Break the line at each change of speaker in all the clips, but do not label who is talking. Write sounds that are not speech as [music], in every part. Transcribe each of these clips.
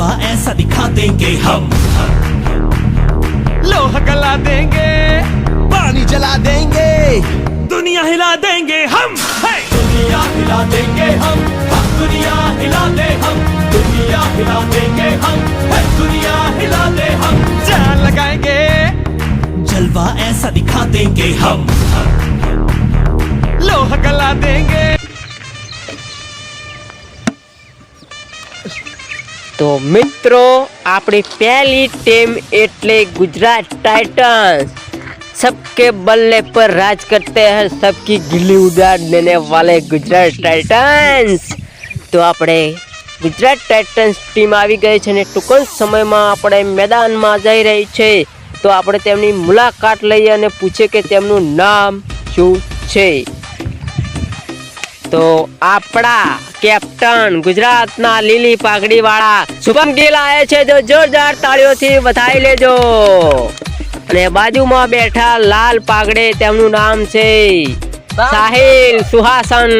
जलवा ऐसा दिखा देंगे हम।
लोह गला देंगे,
पानी जला देंगे,
दुनिया हिला देंगे हम! दुनिया हिला देंगे हम दुनिया हिला दे हम। दुनिया हिला देंगे हम! दुनिया हिला दे हम।
जान लगाएँगे,
जलवा ऐसा दिखा देंगे हम।
लोह गला देंगे
તો મિત્રો, આપણી પહેલી ટીમ એટલે ગુજરાત ટાઇટન્સ. સબકે બલ્લે પર રાજ કરતે હે, સબકી ગીલી ઉડાડ દેને વાલે ગુજરાત ટાઇટન્સ. તો આપણે ગુજરાત ટાઇટન્સ ટીમ આવી ગઈ છે અને ટૂંક સમયમાં આપણે મેદાનમાં જઈ રહી છે. તો આપણે તેમની મુલાકાત લઈએ અને પૂછીએ કે તેમનું નામ શું છે. તો આપણા કેપ્ટન ગુજરાતના લીલી પાઘડી વાળા શુભમ ગિલ આવે છે. જો જોરદાર તાળીઓથી વધાવી લેજો. અને બાજુમાં બેઠા લાલ પાઘડે તેમનું નામ છે સાહિલ સુહાસન.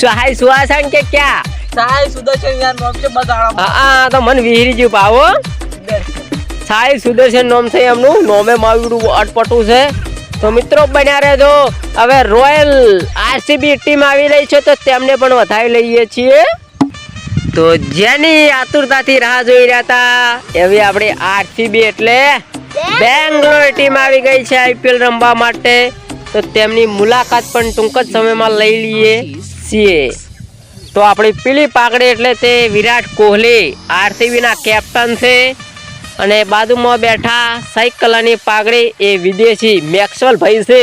સાહિલ સુહાસન કે ક્યાં?
સાહિલ સુદર્શન યાર નામ છે બગાડો.
હા તો મન વિહરી ગયું પાવો સાહિલ સુદર્શન નામ છે એમનું. નોમે મારું અટપટું છે. તો મિત્રો બન્યા રહેજો. હવે રોયલ આરસીબી ટીમ આવી રહી છે તો તેમને પણ વધાવી લઈએ છીએ. તો જેની આતુરતાથી રાહ જોઈ રહ્યા હતા, એવી આપણી આરસીબી એટલે બેંગ્લોર ટીમ આવી ગઈ છે આઈપીએલ રમવા માટે. તો તેમની મુલાકાત પણ ટૂંક જ સમયમાં લઈ લઈએ છીએ. તો આપણી પીલી પાકડી એટલે તે વિરાટ કોહલી આરસીબી ના કેપ્ટન છે. અને બાજુમાં બેઠા સાયકલની પાઘડી એ વિદેશી મેક્સવેલ ભાઈ છે.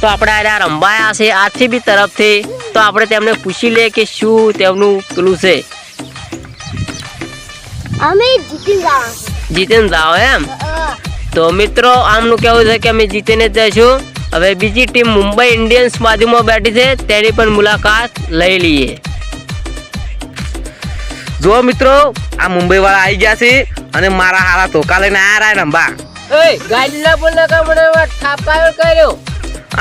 તો આપણે આ રંભાયા છે આરસીબી તરફથી. તો આપણે તેમને પૂછી લઈએ કે શું તેમનું પેલું છે.
અમે
જીતીને જાઓ એમ? તો મિત્રો આમનું કેવું છે કે અમે જીતીને જ જઈશું. હવે બીજી ટીમ મુંબઈ ઇન્ડિયન્સ બાજુમાં બેઠી છે તેની પણ મુલાકાત લઈ લઈએ.
જો મિત્રો આ મુંબઈ વાળા આવી ગયા છે અને મારા હારા ધોકા લઈને આ રહ્યા નંબા.
એ ગાડીના બોલને કમણે થાપાયો કર્યો?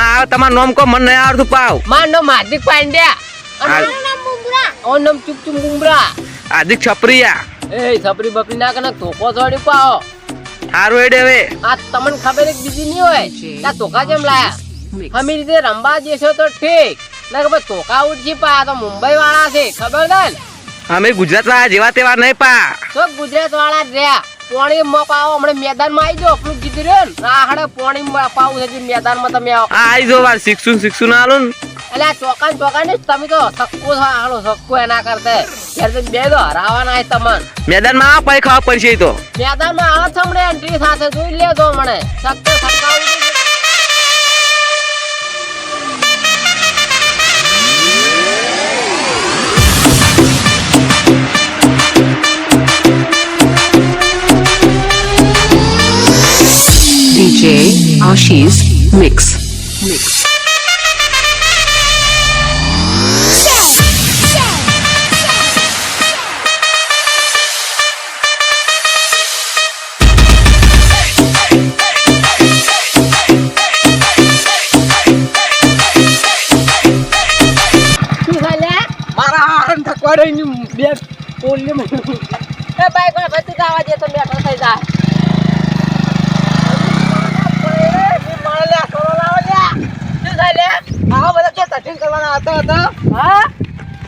આ તમારું નામ કહો મને નહીં આવડતું પાવ.
માર નામ હાર્દિક પાંડ્યા. અને
મુંબરા.
નામ ચુપ ચુપ
છપરિયા.
એ છપરી બપરી ના કને ધોકો છોડી
સારું હેડે હવે.
આ તમને ખબર એક બીજી નહીં હોય? આ ધોકા કેમ લાયા? અમે રીતે રંબા જશો તો ઠીક. ના કે ભાઈ ધોકા ઉઠી પા તો મુંબઈ વાળા છે ખબર છે ને?
અમે ગુજરાત વાળા જેવા તેવા નહીં પા.
તો ગુજરાત વાળા રહ્યા. પોણી માં પાવો હમણાં મેદાનમાં આવી જાઓ પેલું કીધું રહ્યું ને. આ પોણી માં પાવું છે મેદાનમાં તમે આવો.
આ આવી જો વાર શીખશું શીખશું ના આલું ને.
એટલે આ ચોકાન ચોકાન તમે તો સક્કો છો સક્કો એના કરતે. તમે બે તો હરાવાના છે મેદાન
મેદાનમાં આ પૈ ખાવા પડશે તો.
મેદાનમાં આવો છે હમણાં એન્ટ્રી સાથે જોઈ લેજો મને સક્કે સક્કા
DJ Ashish Mix. Mix.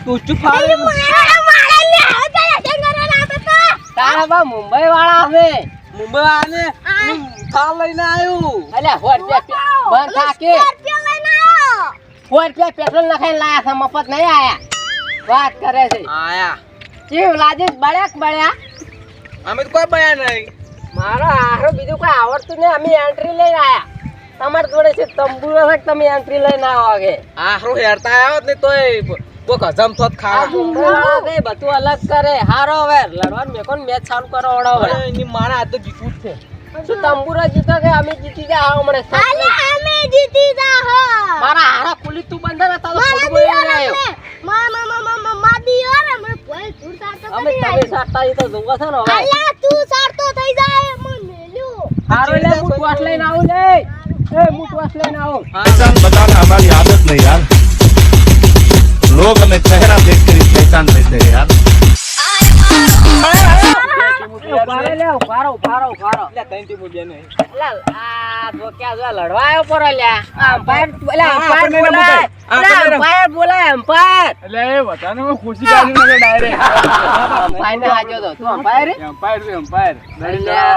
તું
ચૂપ
તારા બા મુંબઈ વાળા છે
મુંબઈ આને થાલ લઈને આવ્યું.
અલ્યા હોર રૂપિયા બંધ થાકે હોર રૂપિયા પેટ્રોલ નખાઈને લાયા છે મફત નહીં આયા. વાત કરે છે.
આયા.
ચીવ લાજે બળ્યા બળ્યા?
અમે તો કોઈ બયા નહીં.
મારો હારો બીજું કોઈ આવડતું નહીં અમે એન્ટ્રી લઈને આયા. તમારી જોડે છે તંબુ તમે એન્ટ્રી લઈને આવો કે
આહરું હેરતા આવ્યો ને તોય. કોક હજમ
તો ખા બે બધું અલગ કરે. હારો હવે. લડવાનું મેં કોણ મેચ ચાલુ કરો ઓડો હવે.
મારા આ તો જીતવું જ છે.
શું તંબુરો જીતો કે અમે જીતી જા આવો મને અલે
અમે જીતી જા હો
મારા હારા પોલીસ તું બંધ રહે તારો ફોટો બોલી રહ્યો.
મા મા મા મા મા મા દીયો રે મને કોઈ દૂર
સાટતો
અમે
તમે સાટતા તો જોવા છે ને હવે.
અલે તું સાટતો થઈ જાય મને મેલ્યું
હારો લે મુટવાટ લઈને આવું લે. એ મુટવાટ લઈને આવો.
આ બધા આદત નહીં યાર. लोग हमें चेहरा देख कर ही पहचान लेते हैं यार
ઉભારો લે, ઉભારો, ઉભારો, ઉભારો. અલા, આ તો ક્યાં જો લડવા આવ્યો પરો લ્યા. આ umpire, અલા, umpire બોલાય. અલા, umpire બોલાય, umpire.
એટલે એ બધાને હું ખુશી કાઢી નાખે direct.
umpire ને હાચો તો. તું umpire રે?
Empire છે, empire.
અલ્યા,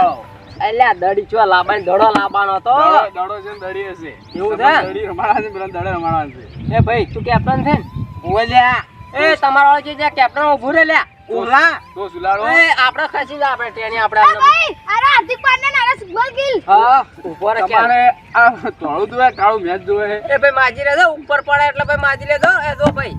અલ્યા, દડી ચો લાબાનો દડો લાબાનો તો
દડો- દડો છે ને દડી હશે.
એવું છે?
તમારે દડી રમાડવા છે, પેલા દડે રમાડવા છે.
એ ભાઈ તું કેપ્ટન છે ને ઓય એ તમારો વાળો જે કેપ્ટન ઊભું રે લ્યા ઓલા
તો સુલાડો.
એ આપણે ખસી જા આપણે ટેણી આપણે આપણે-
ભાઈ અરે હાર્દિક પાંડ્યા ને અરે ગિલ.
હા ઊભો રે
તમારે આ ધોળું જોવે, કાળું મેચ જોવે
એ ભાઈ માજી લેજો ઉપર પડે એટલે ભાઈ માજી લેજો. એ દો ભાઈ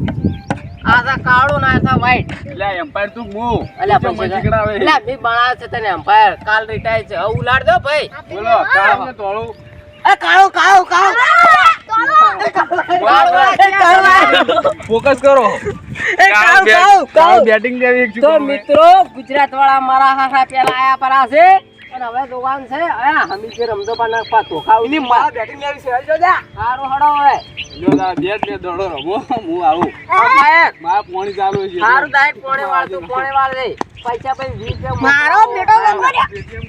આ થા કાળું ના વ્હાઈટ
એટલે આ તું હું.
એટલે
નીચે
પછી
મજીકડાવે.
એટલે મી બનાવે છે તને એમ્પાયર કાલ રિટાયર છે. હવે ઉલાડ દો ભાઈ.
બોલો, કાળું ને ધોળું.
એ કાળું કાળું કાળું.
ફોકસ કરો. બેટિંગ
તો મિત્રો ગુજરાત વાળા મારા હાથા પેલા આયા પરા છે. અને હવે દુકાન છે આયા હમી જે રમતો પણ નાખવા ધોખા ઉની મારા બેટિંગ આવી છે. જો જા. સારું હડો હવે.
જો તારા બેટ ને દડો રમો, હું આવું. મારા પોણી ચાલુ છે.
સારું દાયક પોણે વાળ તો પોણે વાળ દે પૈસા પછી વીસ રૂપિયા
મારો બેટો ગમડ્યા
પેટીએમ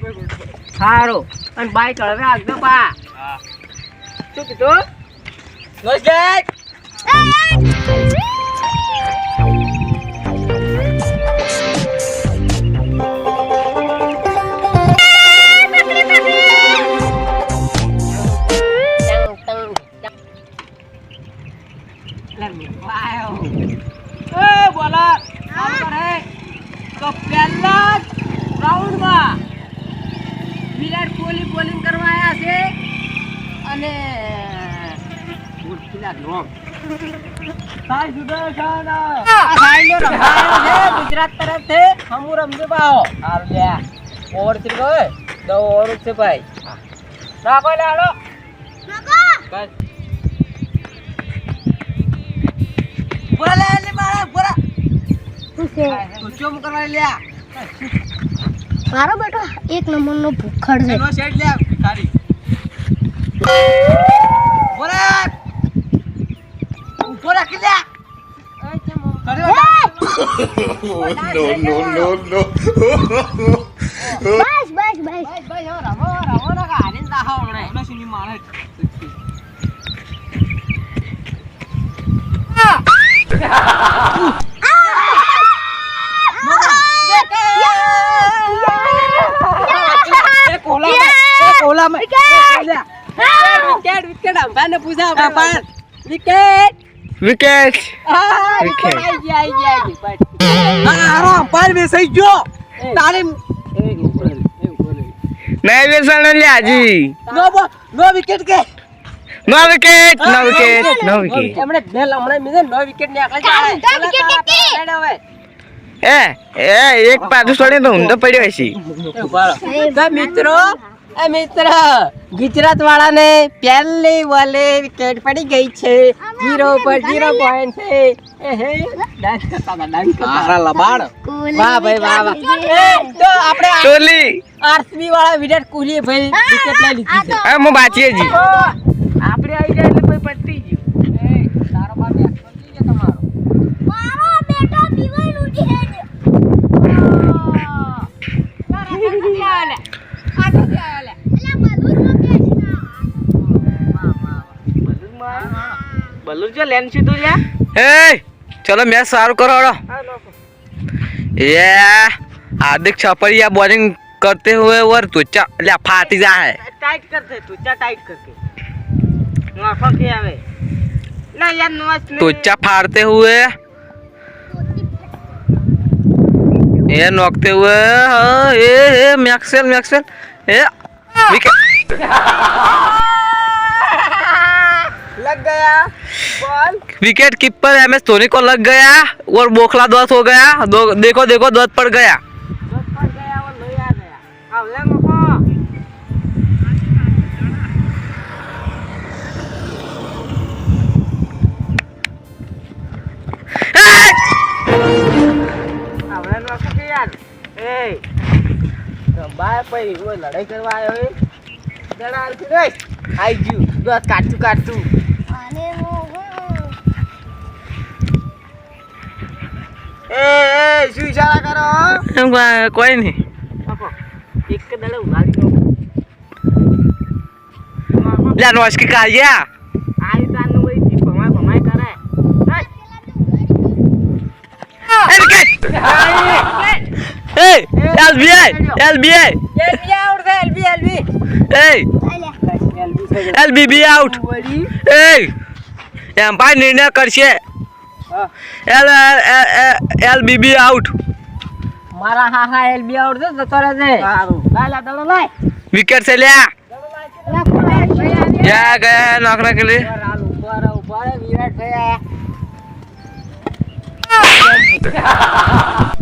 સારું અને બાઈક હવે આગળ પા. શું કીધું? બસ જાય વિરાટ કોહલી બોલિંગ કરવા આવ્યા છે. અને સાઈનો રમાયો છે ગુજરાત હમુ રમજો બાઓ હાલ લ્યા ઓવરથી ગયો દો ઓવર છે ભાઈ રાખો લાડો લે મારા કરવા લ્યા
મારો બેટો એક નંબર નો ભૂખડ છે.
એનો સેટ લે ભિખારી. પૂરા પૂરા કિલ્યા
બસ બસ બસ
રમો રમો ના હારીને દાહો હમણાં એ કોલામાં એ કોલામાં wicket wicket. Wicket wicket wicket. અંબાન બેસઈ ગયો તારે
નહીં બેસણ લ્યાજી
નો બોલ નો વિકેટ કે.
No wicket no wicket no wicket
એમણે બેલ હમણે મીધે નો વિકેટ ને આખલે. હવે.
એ એ એક પાછું છોડી તો ઊંધો પડ્યો છે
તો મિત્રો એ મિત્ર ગુજરાત વાળાને પહેલી વાલે વિકેટ પડી ગઈ છે. જીરો પર જીરો પોઈન્ટ છે. વાહ ભાઈ વાહ તો આપણે
ટોલી
આરસીબી વાળા વિરાટ કોહલી ભાઈ વિકેટ લઈ લીધી છે.
હું બાચીએ જી.
આપણે આવી જાય એટલે
અલા બલૂન મૂકે છે
એ ચલો મેચ સારું કરો હળો ये हार्दिक छपड़िया बॉलिंग करते हुए और त्वचा ल्या फाटी जा है
टाइट करते तुझा टाइट करके नफा के आवे ना यार नवाज
त्वचा फाड़ते हुए ये नोकते हुए हाँ, ये ये मैक्सेल मैक्सेल ये विकेट
लग गया
wicket keeper M S Dhoni को लग गया और बोखला दस हो गया। दो, देखो देखो दस पड़ गया।
दस રંબાય પછી એવો લડાઈ કરવા આવ્યો એ? દડા હાલ રે આઈ ગયું. દોત કાચું કાચું
એ એ શું ઇશારા કરો?
કોઈ નહીં.
એક દડે ઉલાડી દો
લા નોશ કે
કાળિયા આઈ તાનું કોઈ ભમાય
ભમાય એલબીઆઈ એલબીઆઈ
એલબી આઉટ છે એલબી એલબી
એ એલબીબી આઉટ એ એમ્પાયર નિર્ણય કરશે. એલ એલબીબી આઉટ
મારા હા હા એલબી આઉટ છે જતો રહેજે. લાય લા દડો લાય.
વિકેટ છે લ્યા. ગયા ગયા નોકરા કે
રહો ઊભા રહો વિરાટ ભાઈ [laughs]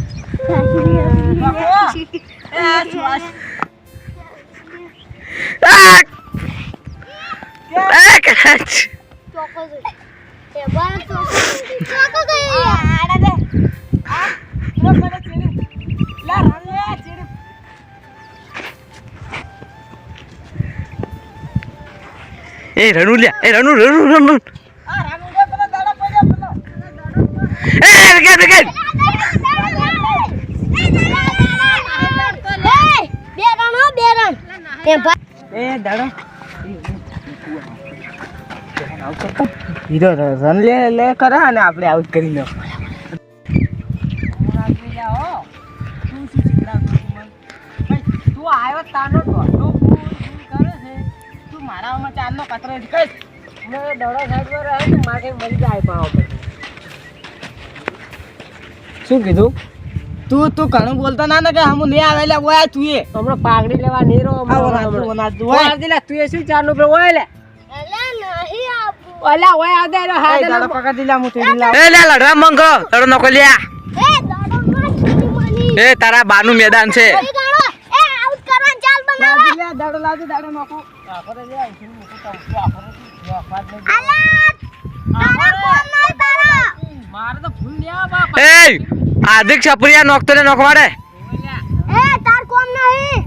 એ રણુ લ્યા એ રનુ રનુ રનુ એ વિકેટ વિકેટ
બે રન હો બે રન
રન લે લે કરે અને આપણે આઉટ કરી દો
તું આવ્યો તાનો દોડો કરે છે તું મારામાં ચારનો કતરો જ કઈ મેં દડો સાઈડ પર રહે તું માગે મરી જાય પાવ
શું કીધું? તું તું ઘણું બોલતો ના ને કે હમ નહીં આવેલા ઓય તું એ.
હમણો પાઘડી લેવા નીરો
વનાતું વનાતું હોય
ઓય લે તું એ શું ચારનું પે ઓય લે.
અલા નહીં આપું
ઓલા ઓય આ દે હા
દાડો પકડ દીલા મુ તે લાવ.
એ લ્યા લડવા મંગો. તડો નકો લ્યા
એ દાડો માં
એ તારા બાનું મેદાન છે.
દાડો એ આઉટ કરવા ચાલ બનાવો.
લાવજી લે, દાડો લાવજી દાડો નાખો.
અલા તારા કોણ નહીં તારા.
મારે તો ફૂલ લેવા બાપા
એ હાર્દિક છપરિયા નોખતો ને નોખવાડે.
એ તાર કોણ નહીં.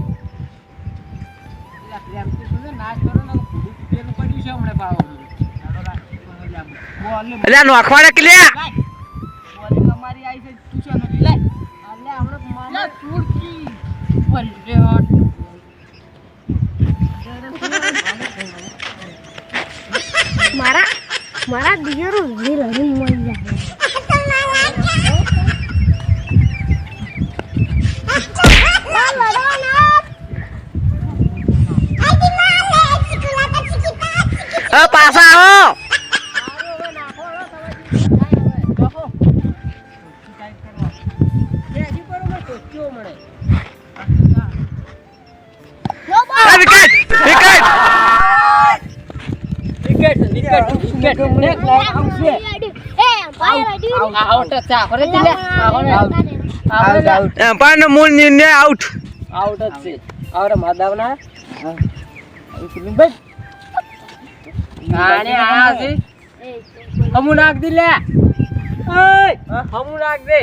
અલ્યા નોખવાડે કે લ્યા?
મારા છે દિયરો હરી હરી મળી
લે પાછા આવો એ વિકેટ વિકેટ
વિકેટ મારા મારા નેક આઉટ જ મળી આખરે લે
આઉટ આઉટ
એમ્પાયર નો મૂળ નિર્ણય આઉટ
આઉટ જ છે. આવરે માધવના આને આ છે? હમુ નાખ દી લે. ઓય! હમુ નાખ દે.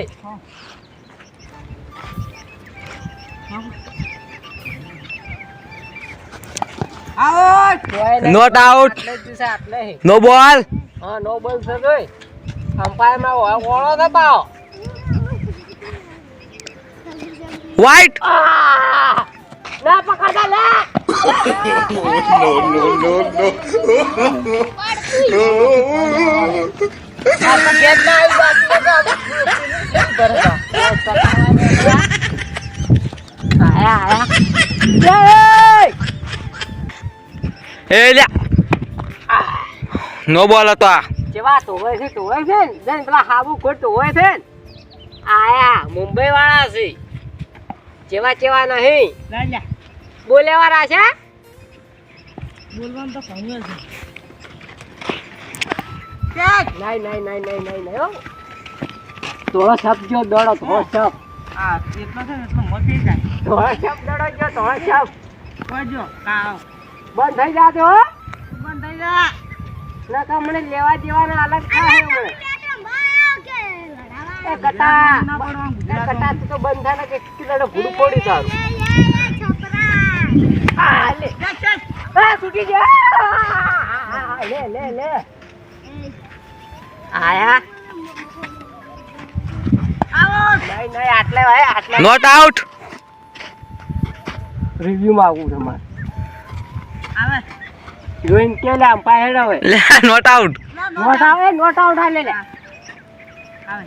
Not out. નો બોલ
હા નો બોલ છે જોઈ અમ્પાયરમાં ઓળો દબાવો
વ્હાઈટ
ના [laughs] પકડતા લે. ના આયા
એ લ્યા નો બોલ
તો હોય છે તો હોય છે ને જઈને પેલા હાબુ ખોટ તો છે ને આયા મુંબઈ વાળા છે જેવા ચેવા નહીં બોલે વાળા છે?
બોલવાનું તો કહ્યું છે
નહીં. નહીં નહીં નહીં નહીં નહીં હો. ધોળો છપ જો દોડો ધોળો છપ
આ એટલો છે એટલો મટી જાય
ધોળો છપ દોડો જો ધોળો છપ
કરજો કાવ.
બંધ થઈ જા તો
બંધ થઈ જા.
નકા મને લેવા દેવાના અલગ થાય એ કટા કટા તું તો બંધ થાય કે કિલોનો ભૂડ પડી તારું. લે આ છૂટી જા લે લે લે. આયા. નહીં નહીં આટલે ભાઈ આટલે.
નોટ આઉટ
રિવ્યુ માંગુ તમારે
આવે.
જોઈને કે લે અમ્પાયર આવે.
લે નોટ આઉટ
નોટ આવે નોટ આઉટ આ લે. લે
આવે.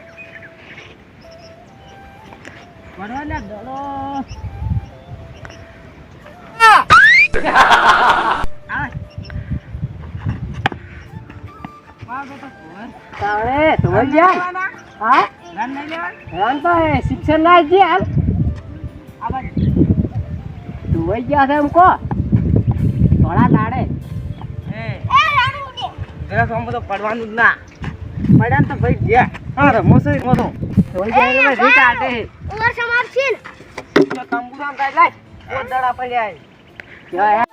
બરો લે ડરો
શિક્ષણ ના જ હાલ
આ બાજુ
ધોવાઈ ગયા? છે એમ કો થોડા દાડે
એ જરા સોમ તો પડવાનું જ ના પડ્યા તો ભાઈ ગયા. અરે રમો મોસો
ધોઈ જાય એટલે રીત આટે
તો તંબુરામ કાઢ લાય. ઓ દડા પડ્યા છે.
જો હે